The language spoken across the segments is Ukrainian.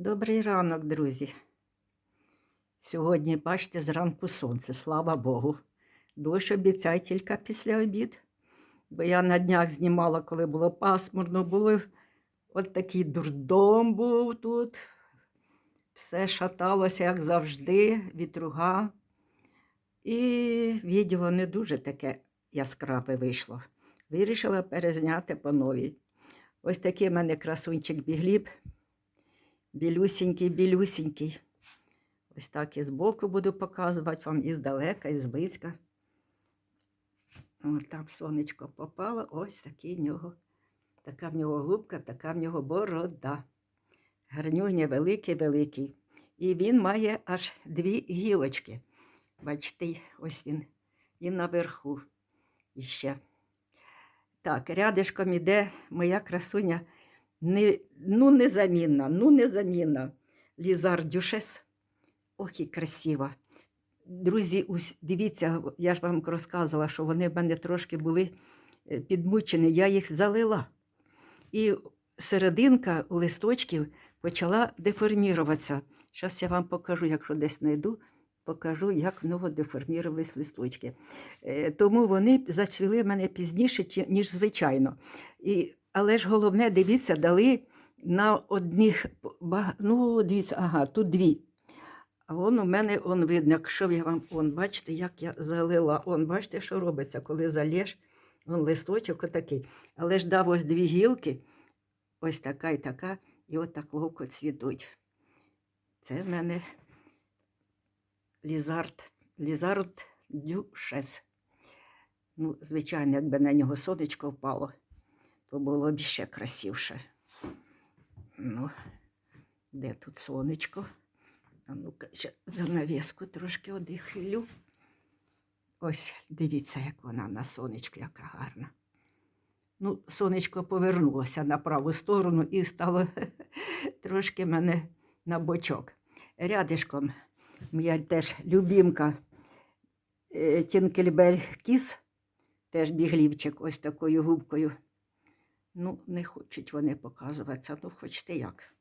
Добрий ранок, друзі. Сьогодні, бачите, зранку сонце, слава Богу. Дощ обіцяє тільки після обід. Бо я на днях знімала, коли було пасмурно, було от такий дурдом був тут. Все шаталося, як завжди, вітруга. І відео не дуже таке яскраве вийшло. Вирішила перезняти по новій. Ось такий в мене красунчик бігліб. Білюсінький, білюсінький. Ось так і збоку буду показувати вам і здалека, і зблизька. Ось там сонечко попало, ось такий в нього. Така в нього губка, така в нього борода. Гарнюня великий, великий. І він має аж дві гілочки. Бачите, ось він. І наверху іще. Так, рядишком іде моя красуня не, ну, незамінна, ну незамінна. Лізар Дюшес. Ох, і красива. Друзі, дивіться, я ж вам розказувала, що вони в мене трошки були е, підмучені, я їх залила. І серединка листочків почала деформіруватися. Зараз я вам покажу, якщо десь знайду, покажу, як в нього деформірувались листочки. Е, Тому вони зацвіли мене пізніше, ніж звичайно. І, але ж головне, дивіться, дали на одних, ну, дивіться, ага, тут дві. А он у мене он видно, якщо я вам, он, бачите, як я залила. Он, бачите, що робиться, коли залєш, он листочок отакий. Але ж дав ось дві гілки, ось така і така, і от так ловко цвітуть. Це в мене лізард, лізард дюшес. Ну, звичайно, якби на нього сонечко впало, то було б ще красивше. Ну, де тут сонечко? А ну-ка, занавіску трошки одихилю. Ось, дивіться, як вона на сонечку, яка гарна. Ну, сонечко повернулося на праву сторону і стало трошки мене на бочок. Рядишком моя теж любімка е, Тінкельбель Кіс, теж біглівчик ось такою губкою. Ну, не хочуть вони показуватися, ну хочете як.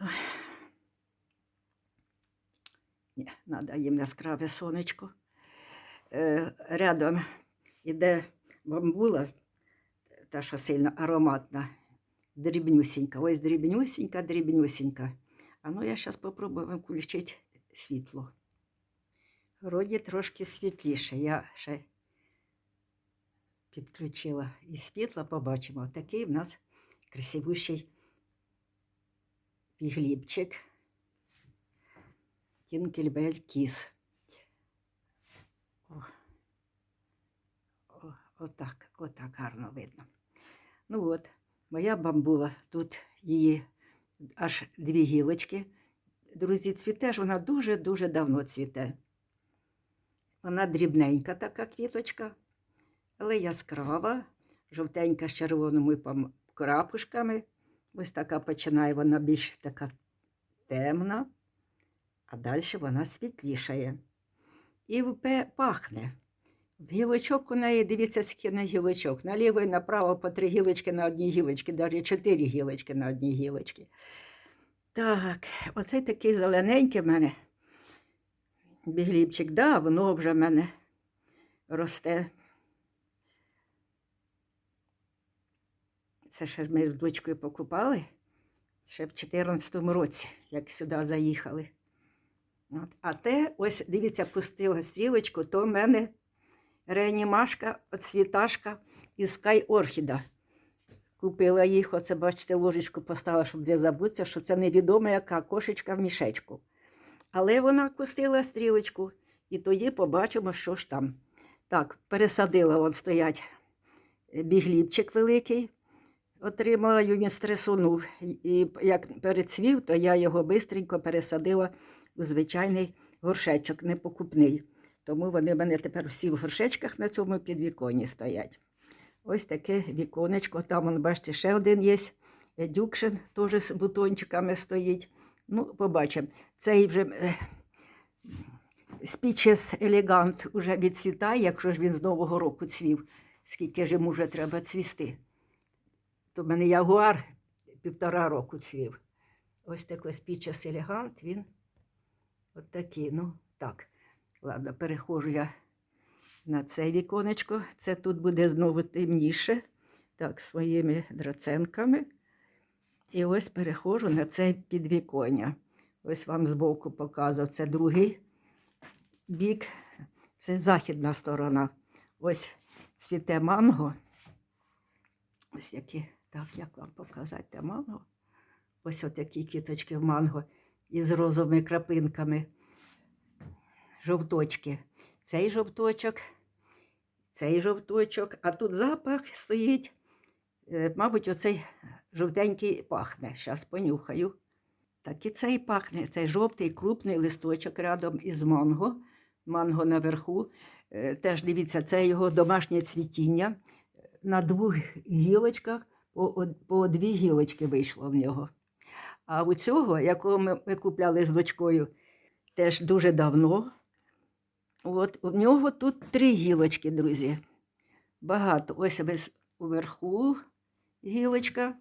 Ой. Ні, треба їм яскраве сонечко. Е, рядом іде бамбула, та, що сильно ароматна, дрібнюсінька. Ось дрібнюсінька, дрібнюсінька. А ну я зараз спробую включити світло. Вроді трошки світліше. Я ще підключила і світло, побачимо. Такий в нас красивущий піглібчик. Тінкельбель кіс. О, отак, отак гарно видно. Ну от, моя бамбула, тут її аж дві гілочки. Друзі, цвіте ж вона дуже-дуже давно цвіте. Вона дрібненька така квіточка, але яскрава, жовтенька з червоними крапушками. Ось така починає вона більш така темна, а далі вона світлішає. І пахне. Гілочок у неї, дивіться, скільки на гілочок. Наліво і направо по три гілочки на одній гілочці, навіть чотири гілочки на одній гілочці. Так, оцей такий зелененький в мене бігліпчик. Давно вже в мене росте. Це ще ми з дочкою покупали ще в 2014 році, як сюди заїхали. От. А те, ось дивіться, пустила стрілочку, то в мене реанімашка, цвіташка із Скай Орхіда. Купила їх, оце, бачите, ложечку поставила, щоб не забутися, що це невідома яка кошечка в мішечку. Але вона пустила стрілочку, і тоді побачимо, що ж там. Так, пересадила, от стоять е, бігліпчик великий. Отримала він стресунув. І як перецвів, то я його бистренько пересадила у звичайний горшечок, непокупний. Тому вони в мене тепер всі в горшечках на цьому підвіконні стоять. Ось таке віконечко. Там, вон, бачите, ще один є. Дюкшин теж з бутончиками стоїть. Ну, побачимо. Цей вже е, Speeches Elegant уже відцвітає, якщо ж він з Нового року цвів. Скільки ж йому вже треба цвісти. То в мене ягуар півтора року цвів. Ось такий спічес елегант, він от такий. Ну, так. Ладно, переходжу я на це віконечко. Це тут буде знову темніше. Так, своїми драценками. І ось переходжу на це підвіконня. Ось вам збоку показував. Це другий бік, це західна сторона. Ось цвіте манго. Ось які, так, як вам показати манго? Ось от такі квіточки в манго із розовими крапинками. Жовточки. Цей жовточок, цей жовточок, а тут запах стоїть. Е, Мабуть, оцей жовтенький пахне. Зараз понюхаю. Так і цей пахне. Цей жовтий крупний листочок рядом із манго. Манго наверху. Е, Теж дивіться, це його домашнє цвітіння. На двох гілочках по, дві гілочки вийшло в нього. А у цього, якого ми, ми купляли з дочкою, теж дуже давно. От у нього тут три гілочки, друзі. Багато. Ось весь уверху гілочка,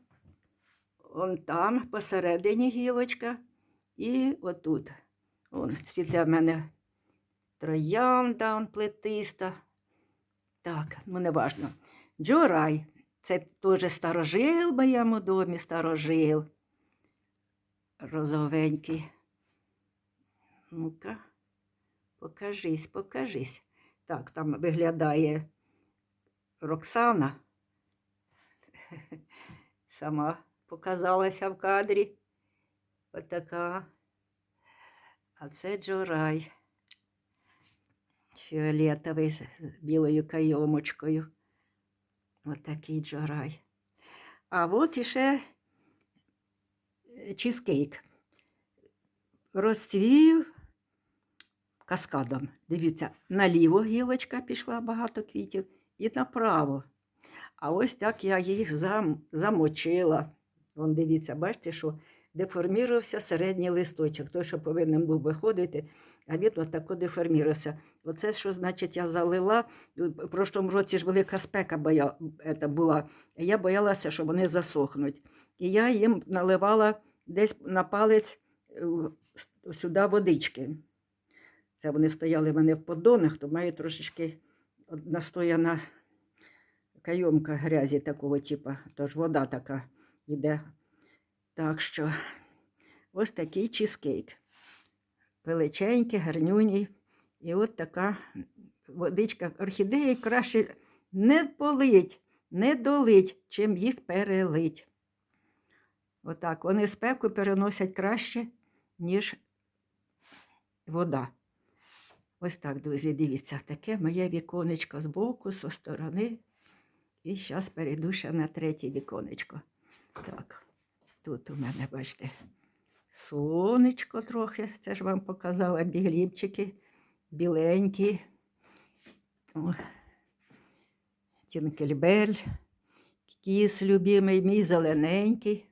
он там посередині гілочка, і отут. Он цвіте в мене троянда, он плетиста. Так, ну не важно. Джорай. Це теж старожил в моєму домі, старожил. Розовенький. Ну-ка, покажись, покажись. Так, там виглядає Роксана. Сама показалася в кадрі. Отака. А це Джорай. Фіолетовий з білою кайомочкою. Отакий Джорай. А от іще е, чизкейк. Розцвів каскадом. Дивіться, наліво гілочка пішла багато квітів і направо. А ось так я їх зам, замочила. Вон дивіться, бачите, що деформувався середній листочок, той, що повинен був виходити, а він отако деформувався. Оце, що значить, я залила. В прошлому році ж велика спека боя, ета, була. Я боялася, що вони засохнуть. І я їм наливала десь на палець е, сюди водички. Це вони стояли в мене в поддонах, то маю трошечки настояна кайомка грязі такого типу, тож вода така йде. Так що ось такий чизкейк. Величенький, гарнюній. І от така водичка. Орхідеї краще не полить, не долить, чим їх перелить. Отак. Вони спеку переносять краще, ніж вода. Ось так, друзі, дивіться, таке моє віконечко збоку, зі сторони. І зараз перейду ще на третє віконечко. Так, тут у мене, бачите, сонечко трохи. Це ж вам показала бігліпчики, біленькі. Тінкельбель, кіс любимий, мій зелененький.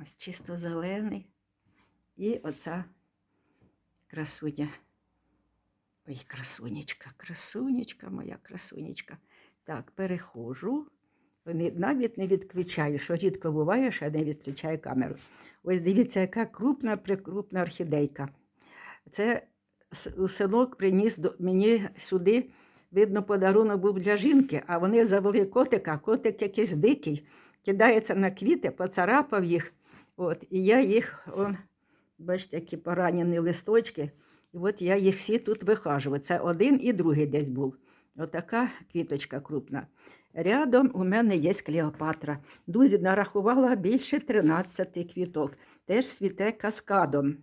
Ось чисто зелений. І оця красуня. Ой, красунечка, красунечка, моя красунечка. Так, перехожу. Навіть не відключаю, що рідко буває, що не відключаю камеру. Ось дивіться, яка крупна, прикрупна орхідейка. Це синок приніс мені сюди, видно, подарунок був для жінки, а вони завели котика, котик якийсь дикий, кидається на квіти, поцарапав їх. От, і я їх, он, бачите, які поранені листочки. І от я їх всі тут вихажую. Це один і другий десь був. Отака квіточка крупна. Рядом у мене є Клеопатра. Дузі нарахувала більше 13 квіток. Теж світе каскадом.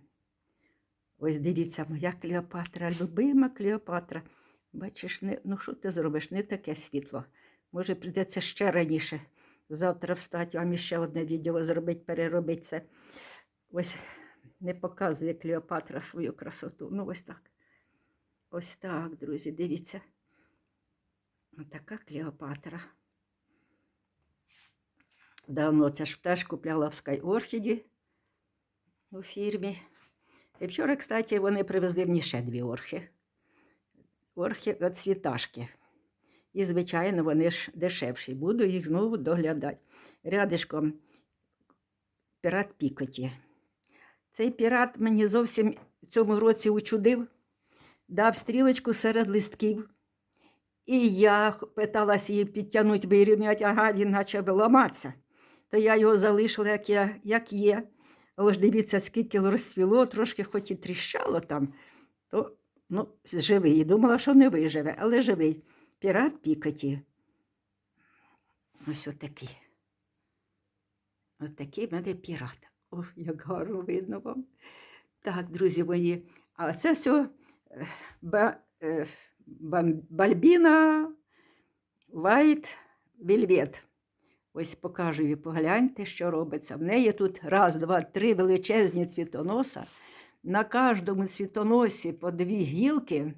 Ось дивіться, моя Клеопатра, любима Клеопатра. Бачиш, не, ну що ти зробиш? Не таке світло. Може, прийдеться ще раніше. Завтра встати, вам ще одне відео зробити, переробити це. Ось не показує Клеопатра свою красоту. Ну, ось так. Ось так, друзі, дивіться. Така Клеопатра. Давно це ж теж купляла в Orchid у фірмі. І вчора, кстати, вони привезли мені ще дві орхи. Орхи від світашки. І, звичайно, вони ж дешевші. Буду їх знову доглядати. Рядишком пірат Пікоті. Цей пірат мені зовсім в цьому році учудив, дав стрілочку серед листків. І я питалася її підтягнути, вирівняти, ага, він почав ламатися. То я його залишила, як, я, як є. Але ж дивіться, скільки розцвіло, трошки хоч і тріщало там, то ну, живий. Думала, що не виживе, але живий. Пірат Пікоті. Ось отакий. Отакий в мене пірат. О, як гарно видно вам. Так, друзі мої. А це все ба, е, бальбіна White Velvet. Ось покажу і погляньте, що робиться. В неї тут раз, два, три величезні цвітоноса. На кожному цвітоносі по дві гілки.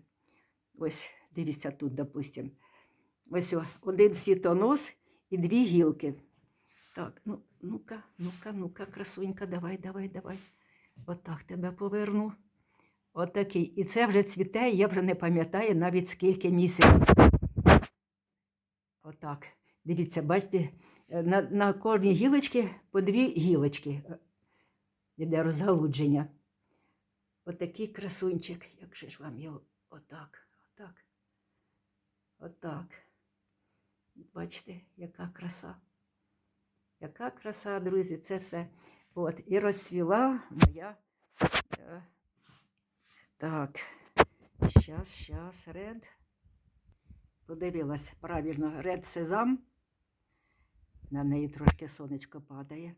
Ось, дивіться тут, допустимо. Ось один цвітонос і дві гілки. Так, ну, ну-ка, ну-ка, ну-ка, красунька, давай, давай, давай. Отак тебе поверну. Отакий. І це вже цвіте, я вже не пам'ятаю навіть скільки місяців. Отак. Дивіться, бачите, е, на, на кожній гілочці по дві гілочки. е, Іде розгалудження. Отакий красунчик. Як же ж вам його отак, отак, отак. Бачите, яка краса. Яка краса, друзі, це все. От, і розцвіла моя. Так, щас, щас, ред. Подивилась правильно, ред сезам. На неї трошки сонечко падає.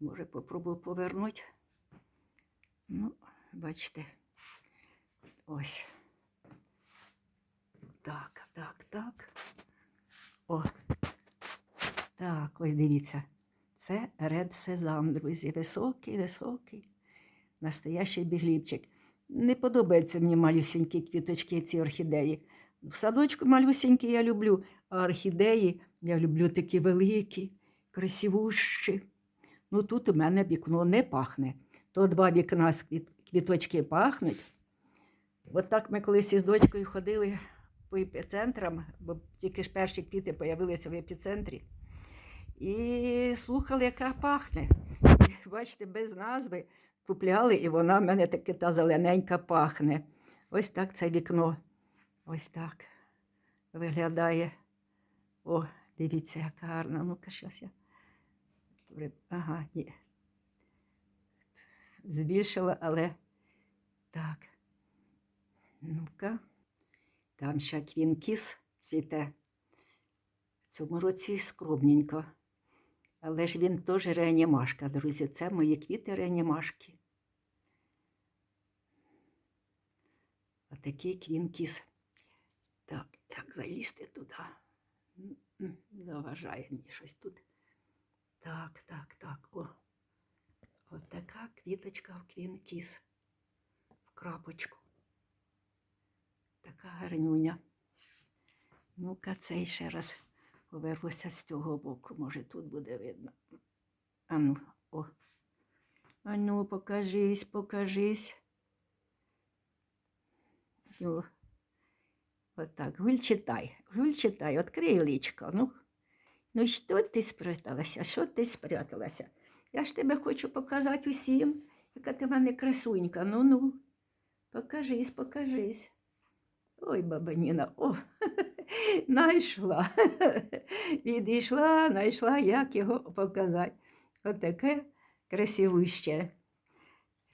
Може, попробую повернути. Ну, бачите. Ось. Так, так, так. О. Так, ось дивіться. Це ред сезам, друзі. Високий, високий. Настоящий бігліпчик. Не подобаються мені малюсінькі квіточки, ці орхідеї. В садочку малюсінькі я люблю, а орхідеї я люблю такі великі, красивущі. Ну тут у мене вікно не пахне. То два вікна квіточки пахнуть. От так ми колись із дочкою ходили по епіцентрам, бо тільки ж перші квіти з'явилися в епіцентрі. І слухали, яка пахне. Бачите, без назви купляли, і вона в мене таки та зелененька пахне. Ось так це вікно. Ось так виглядає. О, дивіться, яка гарна. Ну-ка, щас я. Ага, ні. Збільшила, але так. Ну-ка. Там ще квінкіс цвіте. В цьому році скромненько. Але ж він теж реанімашка, друзі. Це мої квіти реанімашки. Отакий квінкіс. Так, як залізти туди? Заважає мені щось тут. Так, так, так. О. От така квіточка в квінкіс. В крапочку. Така гарнюня. Ну-ка, цей ще раз повернуся з цього боку. Може, тут буде видно. Ану, о. Ану, покажись, покажись. О. Отак, гуль читай, гуль читай, відкрий личко. Ну, ну що ти спряталася? Що ти спряталася? Я ж тебе хочу показати усім, яка ти в мене красунька. Ну ну, покажись, покажись. Ой, баба Ніна, о, знайшла. Відійшла, знайшла, як його показати. Отаке красивуще.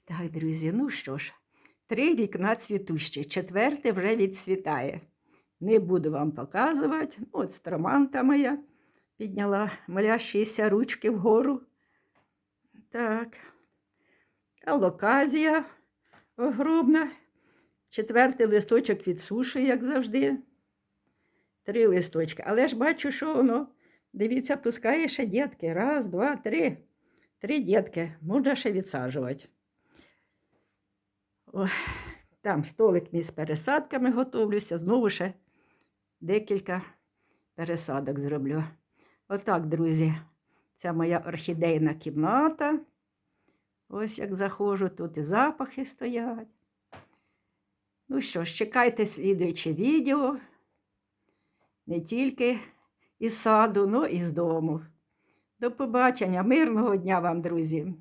Так, друзі, ну що ж, три вікна цвітущі, четверте вже відцвітає. Не буду вам показувати. Ну, От строманта моя підняла молящіся ручки вгору. Так. Алоказія огромна. Четвертий листочок від як завжди. Три листочки. Але ж бачу, що воно. Дивіться, пускає ще дітки. Раз, два, три. Три дітки. Можна ще відсаджувати. Ой, там столик мій з пересадками готовлюся. Знову ще декілька пересадок зроблю. Отак, друзі. Це моя орхідейна кімната. Ось як заходжу, тут і запахи стоять. Ну що ж, чекайте слідуюче відео. Не тільки із саду, але і з дому. До побачення, мирного дня вам, друзі!